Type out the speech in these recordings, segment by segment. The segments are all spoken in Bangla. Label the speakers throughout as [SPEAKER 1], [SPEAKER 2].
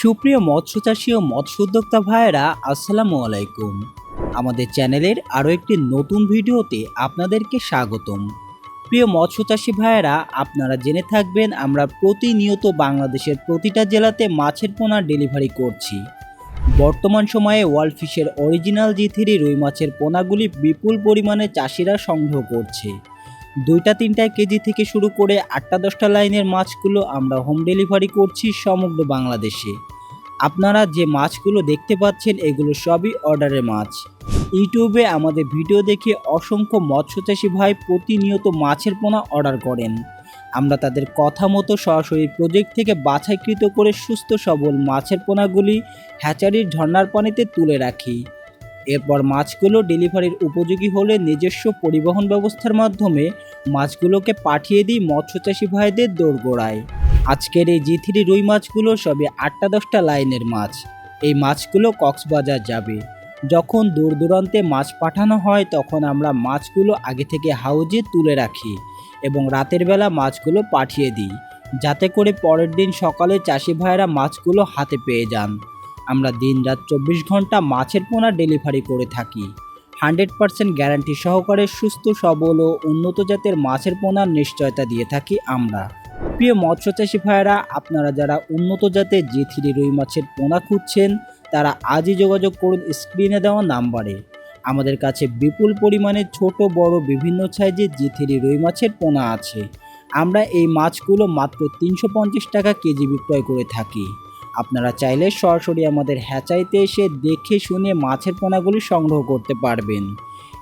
[SPEAKER 1] সুপ্রিয় মৎস্য চাষী ও মৎস্য উদ্যোক্তা ভাইয়েরা, আসসালামু আলাইকুম। আমাদের চ্যানেলের আরও একটি নতুন ভিডিওতে আপনাদেরকে স্বাগতম। প্রিয় মৎস্য চাষী ভাইয়েরা, আপনারা জেনে থাকবেন, আমরা প্রতিনিয়ত বাংলাদেশের প্রতিটা জেলাতে মাছের পোনা ডেলিভারি করছি। বর্তমান সময়ে ওয়ার্ল্ড ফিশের অরিজিনাল জি থ্রি রুই মাছের পোনাগুলি বিপুল পরিমাণে চাষিরা সংগ্রহ করছে। দুইটা তিনটা কেজি থেকে শুরু করে আটটা দশটা লাইনের মাছগুলো আমরা হোম ডেলিভারি করছি সমগ্র বাংলাদেশে। আপনারা যে মাছগুলো দেখতে পাচ্ছেন, এগুলো সবই অর্ডারের মাছ। ইউটিউবে আমাদের ভিডিও দেখে অসংখ্য মৎস্যচাষী ভাই প্রতিনিয়ত মাছের পোনা অর্ডার করেন। আমরা তাদের কথা মতো সরাসরি প্রজেক্ট থেকে বাছাইকৃত করে সুস্থ সবল মাছের পোনাগুলি হ্যাচারির ঝর্ণার পানিতে তুলে রাখি। এরপর মাছগুলো ডেলিভারির উপযোগী হলে নিজস্ব পরিবহন ব্যবস্থার মাধ্যমে মাছগুলোকে পাঠিয়ে দিই মৎস্যচাষী ভাইদের দোরগোড়ায়। আজকের এই জি থ্রি রুই মাছগুলো সবে আটটা দশটা লাইনের মাছ। এই মাছগুলো কক্সবাজার যাবে। যখন দূর দূরান্তে মাছ পাঠানো হয়, তখন আমরা মাছগুলো আগে থেকে হাউজে তুলে রাখি এবং রাতের বেলা মাছগুলো পাঠিয়ে দিই। যাতে করে পরের দিন সকালে চাষি ভাইয়েরা মাছগুলো হাতে পেয়ে যান। আমরা দিন রাত চব্বিশ ঘণ্টা মাছের পোনা ডেলিভারি করে থাকি। হান্ড্রেড পার্সেন্ট গ্যারান্টি সহকারে সুস্থ, সবল ও উন্নত জাতের মাছের পোনার নিশ্চয়তা দিয়ে থাকি আমরা। প্রিয় মৎস্য চাষি ভাইয়েরা, আপনারা যারা উন্নত জাতের জি থ্রি রুই মাছের পোনা খুঁজছেন, তারা আজই যোগাযোগ করুন স্ক্রিনে দেওয়া নাম্বারে। আমাদের কাছে বিপুল পরিমাণে ছোট, বড়, বিভিন্ন সাইজের জি থ্রি রুই মাছের পোনা আছে। আমরা এই মাছগুলো মাত্র তিনশো পঞ্চাশ টাকা কেজি বিক্রয় করে থাকি। আপনারা চাইলে সরাসরি আমাদের হ্যাচাইতে এসে দেখে শুনে মাছের পোনাগুলি সংগ্রহ করতে পারবেন।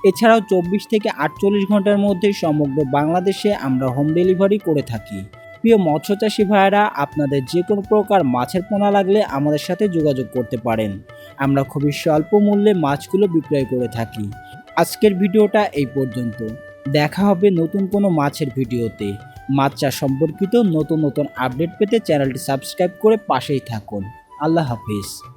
[SPEAKER 1] এছাড়াও চব্বিশ থেকে আটচল্লিশ ঘণ্টার মধ্যে সমগ্র বাংলাদেশে আমরা হোম ডেলিভারি করে থাকি। প্রিয় মৎস্যচাষী ভাইয়েরা, আপনাদের যে কোনো প্রকার মাছের পোনা লাগলে আমাদের সাথে যোগাযোগ করতে পারেন। আমরা খুবই স্বল্প মূল্যে মাছগুলো বিক্রয় করে থাকি। আজকের ভিডিওটা এই পর্যন্ত। দেখা হবে নতুন কোনো মাছের ভিডিওতে। মাছ চাষ সম্পর্কিত নতুন নতুন আপডেট পেতে চ্যানেলটি সাবস্ক্রাইব করে পাশেই থাকুন। আল্লাহ হাফিজ।